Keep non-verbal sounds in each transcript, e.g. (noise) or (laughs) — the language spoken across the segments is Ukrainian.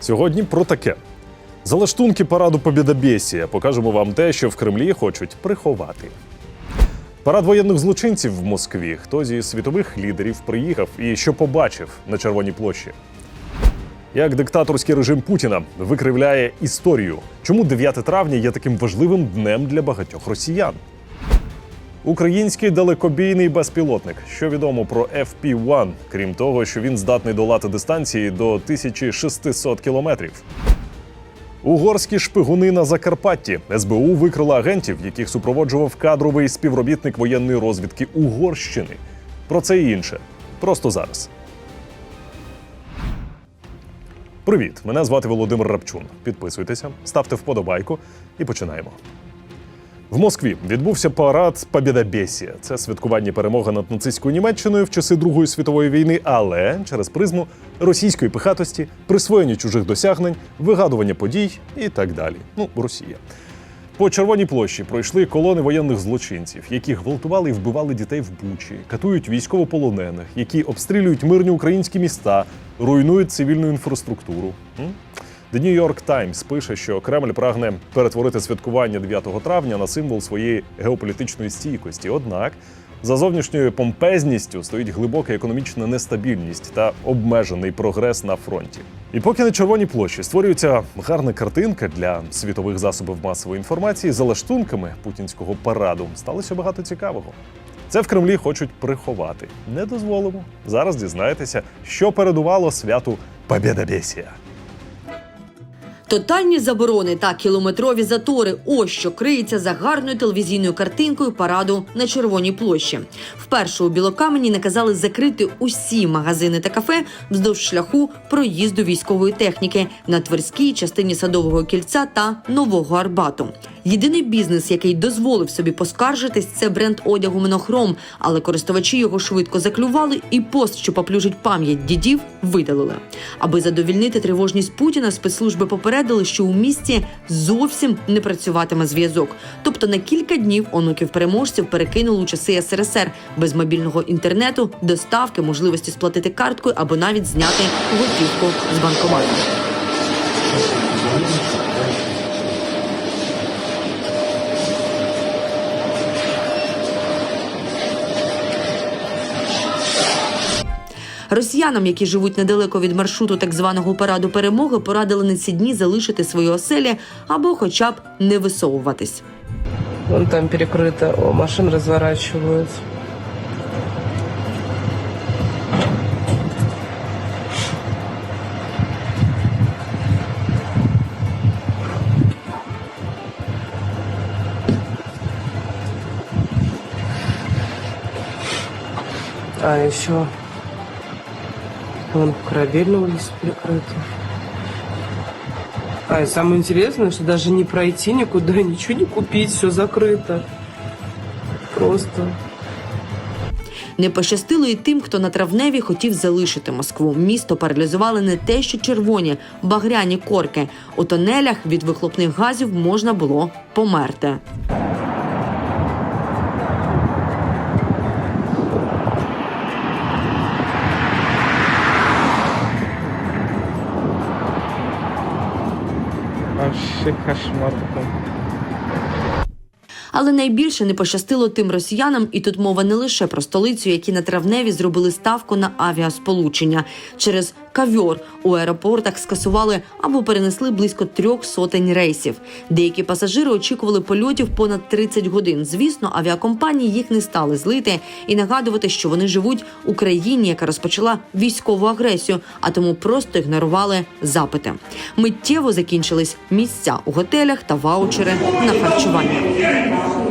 Сьогодні про таке. Залаштунки параду Побєдобєсія. Покажемо вам те, що в Кремлі хочуть приховати. Парад воєнних злочинців в Москві. Хто зі світових лідерів приїхав і що побачив на Червоній площі? Як диктаторський режим Путіна викривляє історію? Чому 9 травня є таким важливим днем для багатьох росіян? Український далекобійний безпілотник. Що відомо про FP-1, крім того, що він здатний долати дистанції до 1600 кілометрів. Угорські шпигуни на Закарпатті. СБУ викрила агентів, яких супроводжував кадровий співробітник воєнної розвідки Угорщини. Про це і інше. Просто зараз. Привіт! Мене звати Володимир Рапчун. Підписуйтеся, ставте вподобайку і починаємо. В Москві відбувся парад Побєдобєсія. Це святкування перемоги над нацистською Німеччиною в часи Другої світової війни, але через призму російської пихатості, присвоєння чужих досягнень, вигадування подій і так далі. Ну, Росія. По Червоній площі пройшли колони воєнних злочинців, які гвалтували і вбивали дітей в Бучі, катують військовополонених, які обстрілюють мирні українські міста, руйнують цивільну інфраструктуру. The New York Times пише, що Кремль прагне перетворити святкування 9 травня на символ своєї геополітичної стійкості. Однак за зовнішньою помпезністю стоїть глибока економічна нестабільність та обмежений прогрес на фронті. І поки на Червоній площі створюється гарна картинка для світових засобів масової інформації за лаштунками путінського параду, сталося багато цікавого. Це в Кремлі хочуть приховати. Не дозволимо. Зараз дізнаєтеся, що передувало святу Побєдобєсія. Тотальні заборони та кілометрові затори. Ось що криється за гарною телевізійною картинкою параду на Червоній площі. Вперше у Білокамені наказали закрити усі магазини та кафе вздовж шляху проїзду військової техніки на Тверській частині садового кільця та нового Арбату. Єдиний бізнес, який дозволив собі поскаржитись, це бренд одягу Монохром, але користувачі його швидко заклювали, і пост, що поплюжить пам'ять дідів, видалили. Аби задовільнити тривожність Путіна, спецслужби попередили, що у місті зовсім не працюватиме зв'язок. Тобто на кілька днів онуків переможців перекинули у часи СРСР без мобільного інтернету, доставки, можливості сплатити карткою або навіть зняти готівку з банкомату. Росіянам, які живуть недалеко від маршруту так званого параду перемоги, порадили на ці дні залишити свої оселі або, хоча б, не висовуватись. Вон там перекрыто. О, машин разворачивают. А еще вон корабельная улица перекрыта. А и самое интересное, что даже не пройти никуда, (laughs) ничего не купить, все закрыто. Просто. Не пощастило і тим, хто на травневі хотів залишити Москву. Місто паралізували не те, що червоні, багряні корки. У тонелях від вихлопних газів можна було померти. Вообще кошмар такой. Але найбільше не пощастило тим росіянам, і тут мова не лише про столицю, які на травневі зробили ставку на авіасполучення. Через кавьор у аеропортах скасували або перенесли близько трьох сотень рейсів. Деякі пасажири очікували польотів понад 30 годин. Звісно, авіакомпанії їх не стали злити і нагадувати, що вони живуть у країні, яка розпочала військову агресію, а тому просто ігнорували запити. Миттєво закінчились місця у готелях та ваучери на харчування.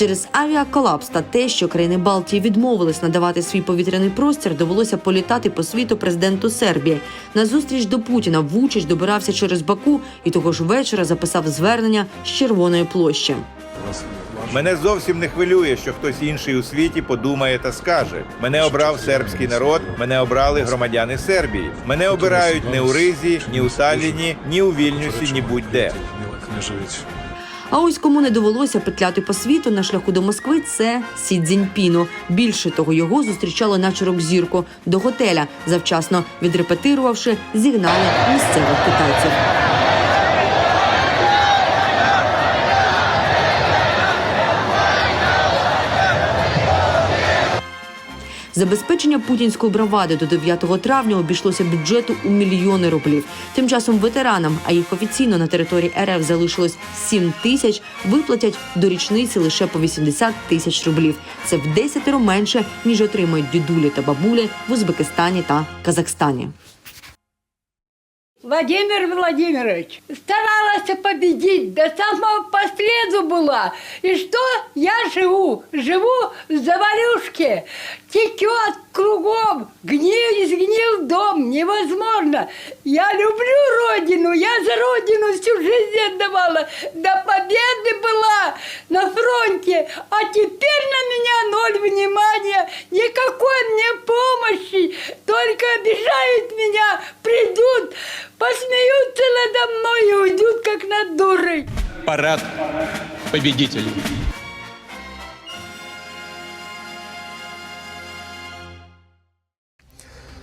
Через авіаколапс та те, що країни Балтії відмовились надавати свій повітряний простір, довелося політати по світу президенту Сербії. На зустріч до Путіна Вучич добирався через Баку і того ж вечора записав звернення з Червоної площі. Мене зовсім не хвилює, що хтось інший у світі подумає та скаже: мене обрав сербський народ, мене обрали громадяни Сербії. Мене обирають не у Ризі, ні у Талліні, ні у Вільнюсі, ні будь-де. А ось кому не довелося петляти по світу на шляху до Москви, це Сі Цзіньпіну. Більше того, його зустрічали наче рок-зірку до готеля, завчасно відрепетирувавши, зігнали місцевих китайців. Забезпечення путінської бравади до 9 травня обійшлося бюджету у мільйони рублів. Тим часом ветеранам, а їх офіційно на території РФ залишилось 7 тисяч, виплатять до річниці лише по 80 тисяч рублів. Це в десятеро менше ніж отримають дідулі та бабулі в Узбекистані та Казахстані. Владимир Владимирович, старалась победить, до самого последу была. И что? Я живу, живу в заварюшке. Текет кругом, гнил, изгнил дом, невозможно. Я люблю родину, я за родину всю жизнь отдавала. До победы была на фронте, а теперь на меня ноль внимания, никакой мне помощи, только обижают меня, придут, посмеются надо мной и уйдут, как над дурой. парад победителей.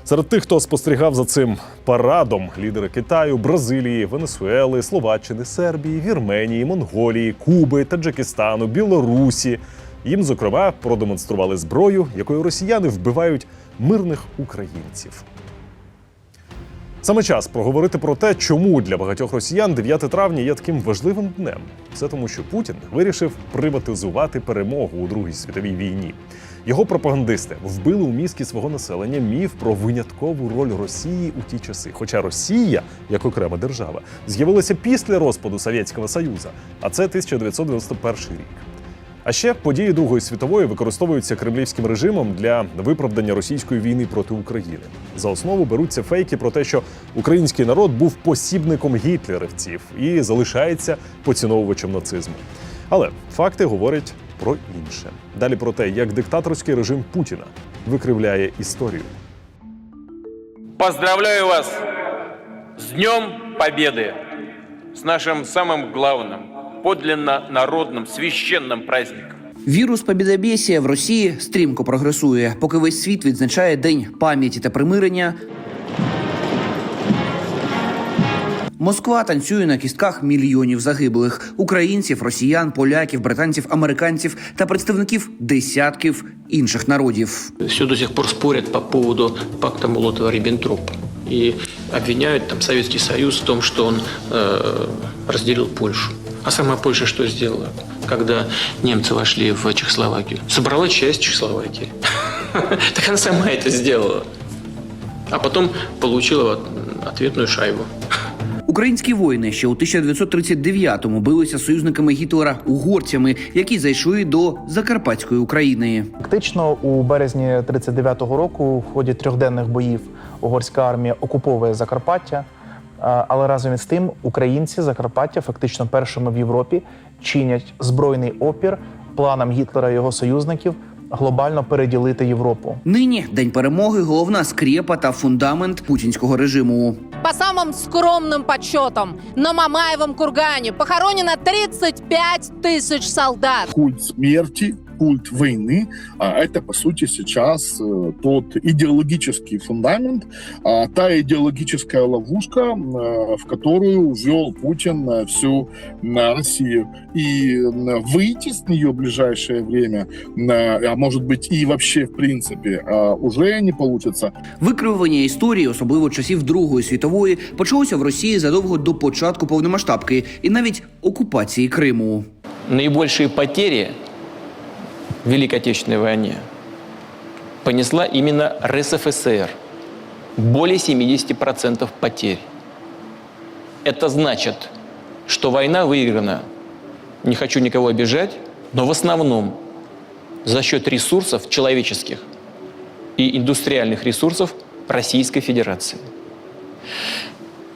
Серед тих, хто спостерігав за цим парадом, лідери Китаю, Бразилії, Венесуели, Словаччини, Сербії, Вірменії, Монголії, Куби, Таджикистану, Білорусі. Їм, зокрема, продемонстрували зброю, якою росіяни вбивають мирних українців. Саме час проговорити про те, чому для багатьох росіян 9 травня є таким важливим днем. Все тому, що Путін вирішив приватизувати перемогу у Другій світовій війні. Його пропагандисти вбили у мізки свого населення міф про виняткову роль Росії у ті часи. Хоча Росія, як окрема держава, з'явилася після розпаду Совєтського Союзу, а це 1991 рік. А ще події Другої світової використовуються кремлівським режимом для виправдання російської війни проти України. За основу беруться фейки про те, що український народ був посібником гітлерівців і залишається поціновувачем нацизму. Але факти говорять про інше. Далі про те, як диктаторський режим Путіна викривляє історію. Поздравляю вас с Днем Победы, с нашим самым главным, подлинно народным, священным праздником. Вірус побідобєсія в Росії стрімко прогресує, поки весь світ відзначає День пам'яті та примирення. Москва танцює на кістках мільйонів загиблих українців, росіян, поляків, британців, американців та представників десятків інших народів. все до сих пор спорят по поводу пакта Молотова-Риббентропа и обвиняют там Советский Союз в том, что он э, разделил Польшу. А сама Польша что сделала, когда немцы вошли в Чехословакию? Собрала часть Чехословакии. (laughs) Так она сама это сделала. А потом получила вот ответную шайбу. Українські воїни ще у 1939-му билися союзниками Гітлера угорцями, які зайшли до Закарпатської України. Фактично, у березні 39-го року в ході трьохденних боїв угорська армія окуповує Закарпаття. Але разом із тим українці Закарпаття фактично першими в Європі чинять збройний опір планам Гітлера і його союзників глобально переділити Європу. Нині день перемоги, головна скрепа та фундамент путінського режиму. По самым скромным подсчетам, на Мамаевом кургане похоронено 35 тысяч солдат. культ смерти, культ войны. А это, по сути, сейчас э, тот идеологический фундамент, а, та идеологическая ловушка, э, в которую ввел Путин э, всю э, Россию. И э, выйти с нее в ближайшее время, э, а может быть и вообще, в принципе, э, уже не получится. Викривлення історії, особливо часів Другої світової, почалося в Росії задовго до початку повномасштабки і навіть окупації Криму. Наибольшие потери Великой Отечественной войне понесла именно РСФСР. Более 70% потерь. Это значит, что война выиграна, не хочу никого обижать, но в основном за счет ресурсов человеческих и индустриальных ресурсов Российской Федерации.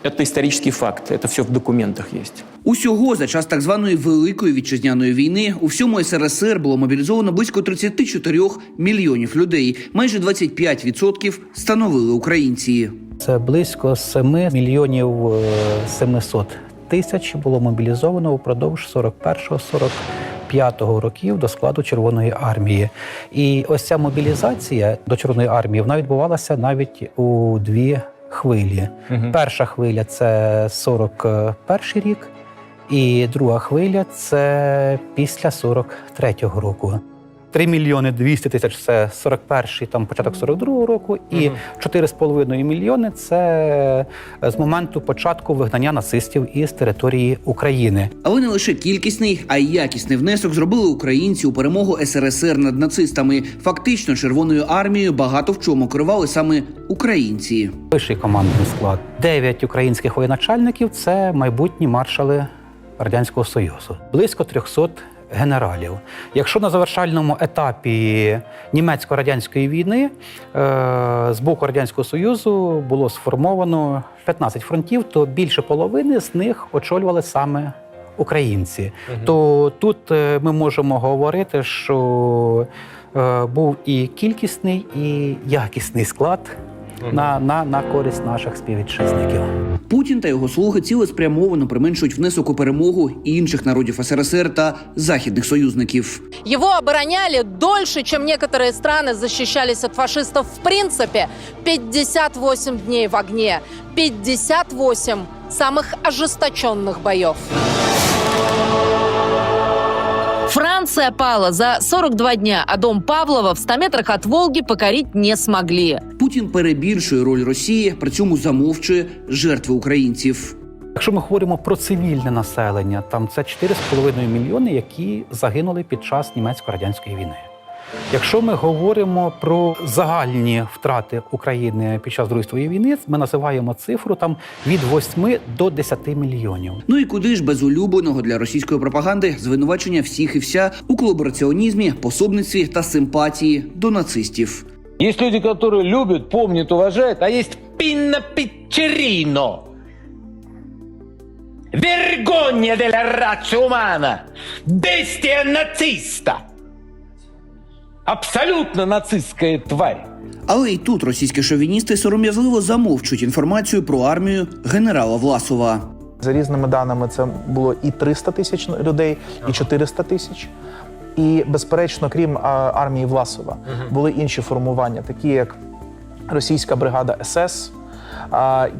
Это исторический факт, это все в документах есть. Усього за час так званої великої вітчизняної війни у всьому СРСР було мобілізовано близько 34 мільйонів людей. Майже 25% становили українці. Це близько 7 мільйонів е, 700 тисяч було мобілізовано упродовж 41-45 років до складу Червоної армії. І ось ця мобілізація до Червоної армії вона відбувалася навіть у дві хвилі. Перша хвиля це 41 рік, і друга хвиля це після 43-го року. 3 мільйони 200 тисяч це 41-й, там початок 42-го року, і 4,5 мільйони це з моменту початку вигнання нацистів із території України. Але не лише кількісний, а й якісний внесок зробили українці у перемогу СРСР над нацистами. Фактично, Червоною армією багато в чому керували саме українці. Вищий командний склад. Дев'ять українських воєначальників це майбутні маршали Радянського Союзу. Близько 300 генералів. Якщо на завершальному етапі німецько-радянської війни е, з боку Радянського Союзу було сформовано 15 фронтів, то більше половини з них очолювали саме українці. То тут е, ми можемо говорити, що е, був і кількісний, і якісний склад на, на, на користь наших співвітчизників. Путін та його слуги цілеспрямовано применшують внесок у перемогу інших народів СРСР та західних союзників. Его обороняли дольше, чем некоторые страны защищались от фашистов в принципе. 58 дней в огне. 58 самых ожесточенных боев. Франция пала за 42 дня, а дом Павлова в 100 метрах от Волги покорить не смогли. Путін перебільшує роль Росії, при цьому замовчує жертви українців. Якщо ми говоримо про цивільне населення, там це 4,5 мільйони, які загинули під час німецько-радянської війни. Якщо ми говоримо про загальні втрати України під час Другої світової війни, ми називаємо цифру там від 8 до 10 мільйонів. Ну і куди ж без улюбленого для російської пропаганди звинувачення всіх і вся у колабораціонізмі, пособництві та симпатії до нацистів. Есть люди, которые любят, помнят, уважают, а есть Пинна Пiccerino. Vergogna della razza umana! Bestia nazista! Абсолютно нацистская тварь. Але й тут російські шовіністи сором'язливо замовчують інформацію про армію генерала Власова. За різними даними, це було і 300 тисяч людей, і 400 тисяч. І, безперечно, крім армії Власова, були інші формування, такі як російська бригада СС,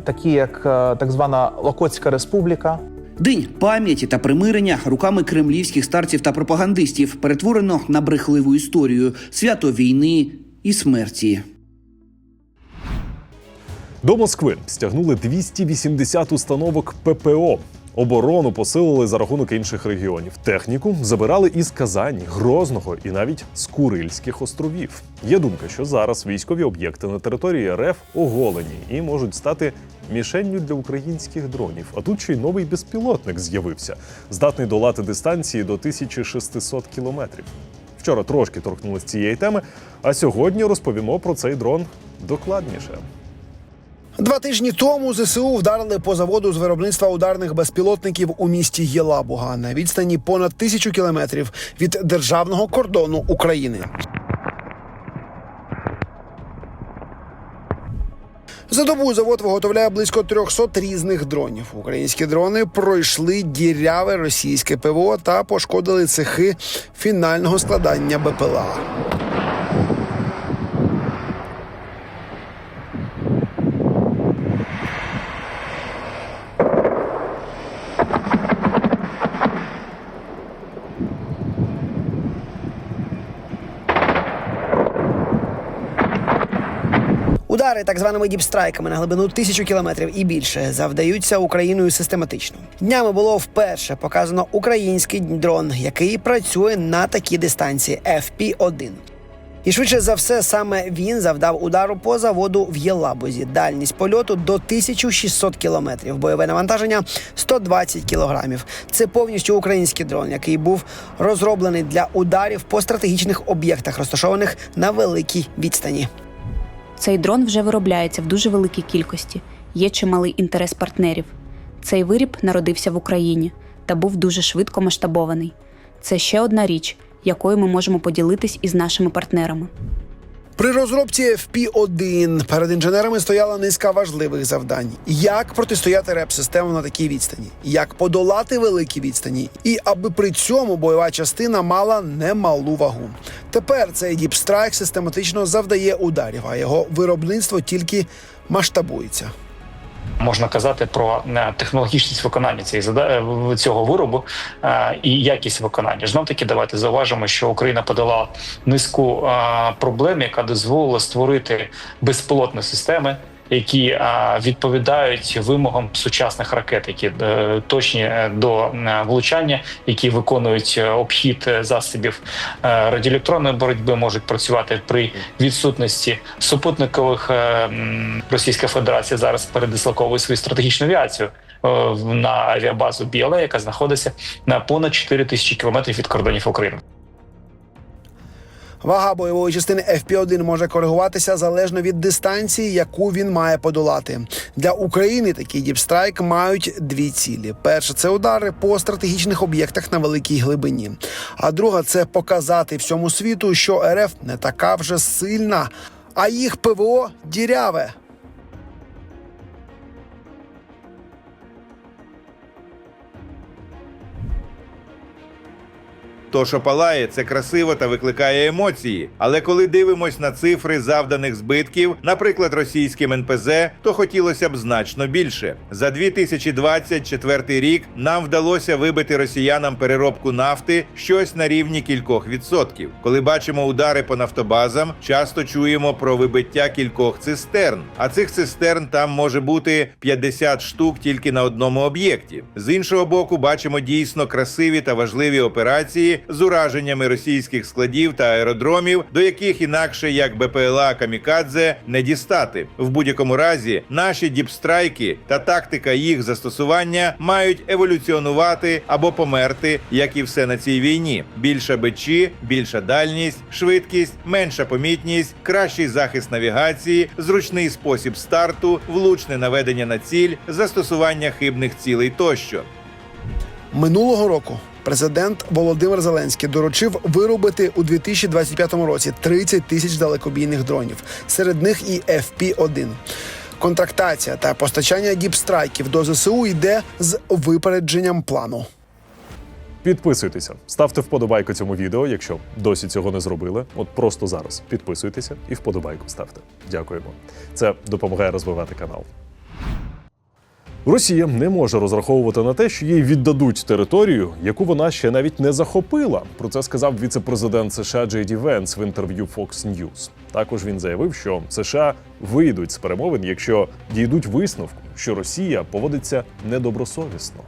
такі як так звана Локотська республіка. День пам'яті та примирення руками кремлівських старців та пропагандистів перетворено на брехливу історію свято війни і смерті. До Москви стягнули 280 установок ППО. Оборону посилили за рахунок інших регіонів. Техніку забирали із Казані, Грозного і навіть з Курильських островів. Є думка, що зараз військові об'єкти на території РФ оголені і можуть стати мішенню для українських дронів. А тут ще й новий безпілотник з'явився, здатний долати дистанції до 1600 кілометрів. Вчора трошки торкнулися цієї теми, а сьогодні розповімо про цей дрон докладніше. Два тижні тому ЗСУ вдарили по заводу з виробництва ударних безпілотників у місті Єлабуга на відстані понад тисячу кілометрів від державного кордону України. За добу завод виготовляє близько 300 різних дронів. Українські дрони пройшли діряве російське ПВО та пошкодили цехи фінального складання БПЛА. Удари так званими діпстрайками на глибину тисячу кілометрів і більше завдаються Україною систематично. Днями було вперше показано український дрон, який працює на такій дистанції FP-1. І швидше за все, саме він завдав удару по заводу в Єлабузі. Дальність польоту до 1600 кілометрів. Бойове навантаження 120 кілограмів. Це повністю український дрон, який був розроблений для ударів по стратегічних об'єктах, розташованих на великій відстані. Цей дрон вже виробляється в дуже великій кількості. Є чималий інтерес партнерів. Цей виріб народився в Україні та був дуже швидко масштабований. Це ще одна річ, якою ми можемо поділитись із нашими партнерами. При розробці FP-1 перед інженерами стояла низка важливих завдань: як протистояти реп-системам на такій відстані, як подолати великі відстані, і аби при цьому бойова частина мала немалу вагу. Тепер цей діпстрайк систематично завдає ударів, а його виробництво тільки масштабується. Можна казати про е, технологічність виконання цієї е, цього виробу е, і якість виконання. Знов таки, давайте зауважимо, що Україна подала низку проблем, яка дозволила створити безпілотні системи. Які е, відповідають вимогам сучасних ракет, які е, точні е, до влучання, які виконують обхід засобів радіоелектронної боротьби, можуть працювати при відсутності супутникових. Російська Федерація зараз передислоковує свою стратегічну авіацію на авіабазу Біла, яка знаходиться на понад 4 тисячі кілометрів від кордонів України. Вага бойової частини FP-1 може коригуватися залежно від дистанції, яку він має подолати. Для України такі діпстрайк мають дві цілі: перша це удари по стратегічних об'єктах на великій глибині. А друга це показати всьому світу, що РФ не така вже сильна, а їх ПВО діряве. То, що палає, це красиво та викликає емоції. Але коли дивимось на цифри завданих збитків, наприклад, російським НПЗ, то хотілося б значно більше. За 2024 рік нам вдалося вибити росіянам переробку нафти щось на рівні кількох відсотків. Коли бачимо удари по нафтобазам, часто чуємо про вибиття кількох цистерн. А цих цистерн там може бути 50 штук тільки на одному об'єкті. З іншого боку, бачимо дійсно красиві та важливі операції з ураженнями російських складів та аеродромів, до яких інакше як БПЛА Камікадзе не дістати. В будь-якому разі наші діпстрайки та тактика їх застосування мають еволюціонувати або померти, як і все на цій війні. Більша бичі, більша дальність, швидкість, менша помітність, кращий захист навігації, зручний спосіб старту, влучне наведення на ціль, застосування хибних цілей тощо. Минулого року президент Володимир Зеленський доручив виробити у 2025 році 30 тисяч далекобійних дронів. Серед них і FP-1. Контрактація та постачання діпстрайків до ЗСУ йде з випередженням плану. Підписуйтеся, ставте вподобайку цьому відео, якщо досі цього не зробили. От просто зараз підписуйтеся і вподобайку ставте. Дякуємо. Це допомагає розвивати канал. Росія не може розраховувати на те, що їй віддадуть територію, яку вона ще навіть не захопила. Про це сказав віце-президент США Джей Ді Венс в інтерв'ю Fox News. Також він заявив, що США вийдуть з перемовин, якщо дійдуть висновку, що Росія поводиться недобросовісно.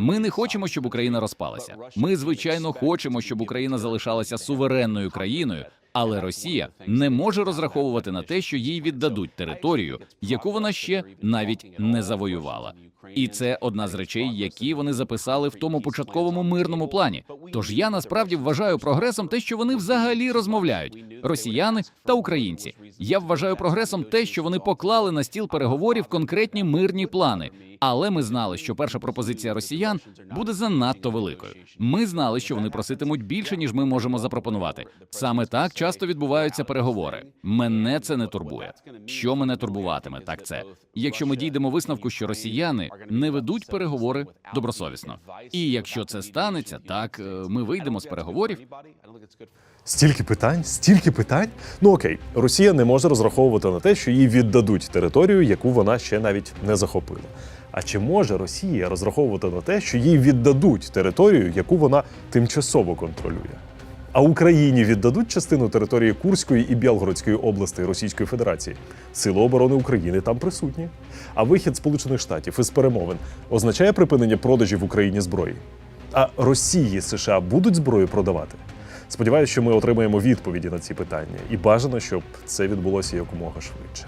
Ми не хочемо, щоб Україна розпалася. Ми, звичайно, хочемо, щоб Україна залишалася суверенною країною, але Росія не може розраховувати на те, що їй віддадуть територію, яку вона ще навіть не завоювала. І це одна з речей, які вони записали в тому початковому мирному плані. Тож я насправді вважаю прогресом те, що вони взагалі розмовляють росіяни та українці. Я вважаю прогресом те, що вони поклали на стіл переговорів конкретні мирні плани. Але ми знали, що перша пропозиція росіян буде занадто великою. Ми знали, що вони проситимуть більше, ніж ми можемо запропонувати. Саме так часто відбуваються переговори. Мене це не турбує. Що мене турбуватиме, так це якщо ми дійдемо висновку, що росіяни не ведуть переговори добросовісно. І якщо це станеться, так е, ми вийдемо з переговорів. Стільки питань, стільки питань. Ну окей, Росія не може розраховувати на те, що їй віддадуть територію, яку вона ще навіть не захопила. А чи може Росія розраховувати на те, що їй віддадуть територію, яку вона тимчасово контролює? А Україні віддадуть частину території Курської і Білгородської областей Російської Федерації. Сили оборони України там присутні. А вихід Сполучених Штатів із перемовин означає припинення продажів в Україні зброї. А Росії США будуть зброю продавати? Сподіваюся, що ми отримаємо відповіді на ці питання, і бажано, щоб це відбулося якомога швидше.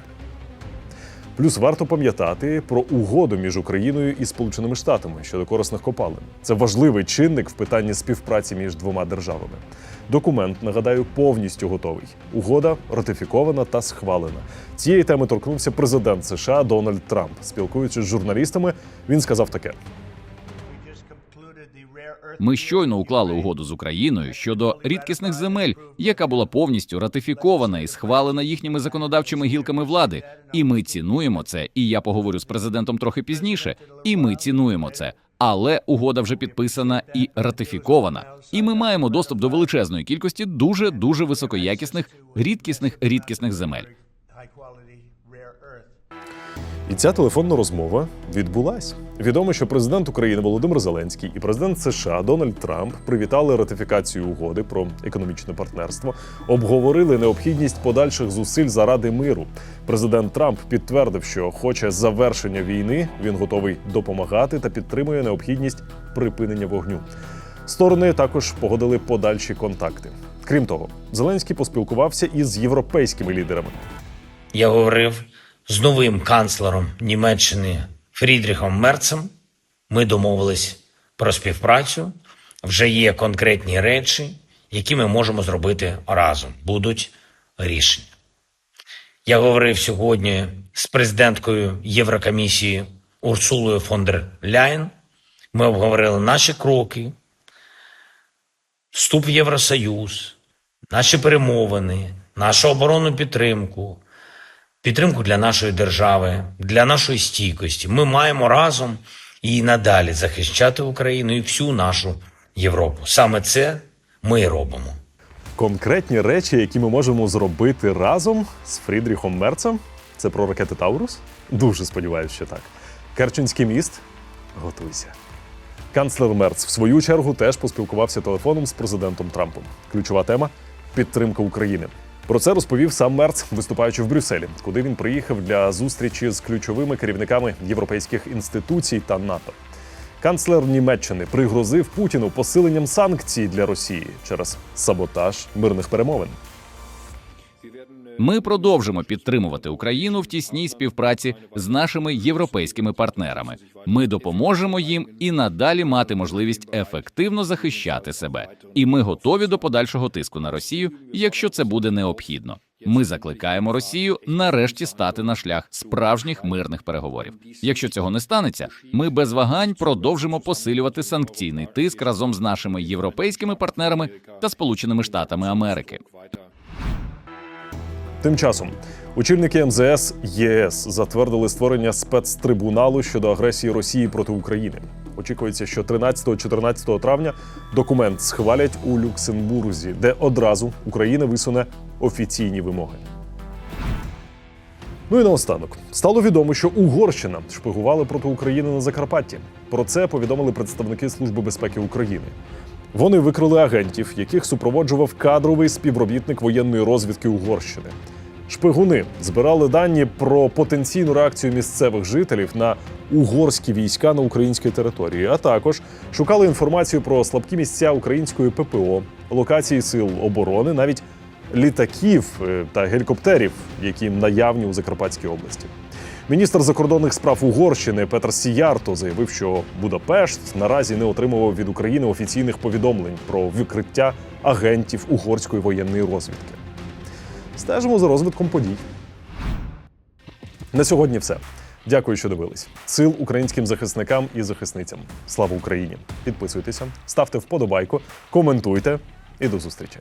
Плюс варто пам'ятати про угоду між Україною і Сполученими Штатами щодо корисних копалин. Це важливий чинник в питанні співпраці між двома державами. Документ, нагадаю, повністю готовий. Угода ратифікована та схвалена. Цієї теми торкнувся президент США Дональд Трамп. Спілкуючись з журналістами, він сказав таке: Ми щойно уклали угоду з Україною щодо рідкісних земель, яка була повністю ратифікована і схвалена їхніми законодавчими гілками влади. І ми цінуємо це. І я поговорю з президентом трохи пізніше. І ми цінуємо це. Але угода вже підписана і ратифікована. І ми маємо доступ до величезної кількості дуже дуже високоякісних рідкісних рідкісних земель. І ця телефонна розмова відбулась. Відомо, що президент України Володимир Зеленський і президент США Дональд Трамп привітали ратифікацію угоди про економічне партнерство, обговорили необхідність подальших зусиль заради миру. Президент Трамп підтвердив, що хоче завершення війни. Він готовий допомагати та підтримує необхідність припинення вогню. Сторони також погодили подальші контакти. Крім того, Зеленський поспілкувався із європейськими лідерами. Я говорив з новим канцлером Німеччини Фрідріхом Мерцем. Ми домовились про співпрацю. Вже є конкретні речі, які ми можемо зробити разом. Будуть рішення. Я говорив сьогодні з президенткою Єврокомісії Урсулою фон дер Ляєн. Ми обговорили наші кроки, вступ в Євросоюз, наші перемовини, нашу оборонну підтримку, підтримку для нашої держави, для нашої стійкості. Ми маємо разом і надалі захищати Україну і всю нашу Європу. Саме це ми і робимо. Конкретні речі, які ми можемо зробити разом з Фрідріхом Мерцем. Це про ракети Таурус? Дуже сподіваюся, що так. Керченський міст. Готуйся. Канцлер Мерц, в свою чергу, теж поспілкувався телефоном з президентом Трампом. Ключова тема підтримка України. Про це розповів сам Мерц, виступаючи в Брюсселі, куди він приїхав для зустрічі з ключовими керівниками європейських інституцій та НАТО. Канцлер Німеччини пригрозив Путіну посиленням санкцій для Росії через саботаж мирних перемовин. Ми продовжимо підтримувати Україну в тісній співпраці з нашими європейськими партнерами. Ми допоможемо їм і надалі мати можливість ефективно захищати себе. І ми готові до подальшого тиску на Росію, якщо це буде необхідно. Ми закликаємо Росію нарешті стати на шлях справжніх мирних переговорів. Якщо цього не станеться, ми без вагань продовжимо посилювати санкційний тиск разом з нашими європейськими партнерами та Сполученими Штатами Америки. Тим часом очільники МЗС ЄС затвердили створення спецтрибуналу щодо агресії Росії проти України. Очікується, що 13-14 травня документ схвалять у Люксембурзі, де одразу Україна висуне офіційні вимоги. Ну і наостанок стало відомо, що Угорщина шпигувала проти України на Закарпатті. Про це повідомили представники Служби безпеки України. Вони викрили агентів, яких супроводжував кадровий співробітник воєнної розвідки Угорщини. Шпигуни збирали дані про потенційну реакцію місцевих жителів на угорські війська на українській території, а також шукали інформацію про слабкі місця української ППО, локації сил оборони, навіть літаків е, та гелікоптерів, які наявні у Закарпатській області. Міністр закордонних справ Угорщини Петр Сіярто заявив, що Будапешт наразі не отримував від України офіційних повідомлень про викриття агентів угорської воєнної розвідки. Стежимо за розвитком подій. На сьогодні все. Дякую, що дивились. Сил українським захисникам і захисницям. Слава Україні! Підписуйтеся, ставте вподобайку, коментуйте і до зустрічі.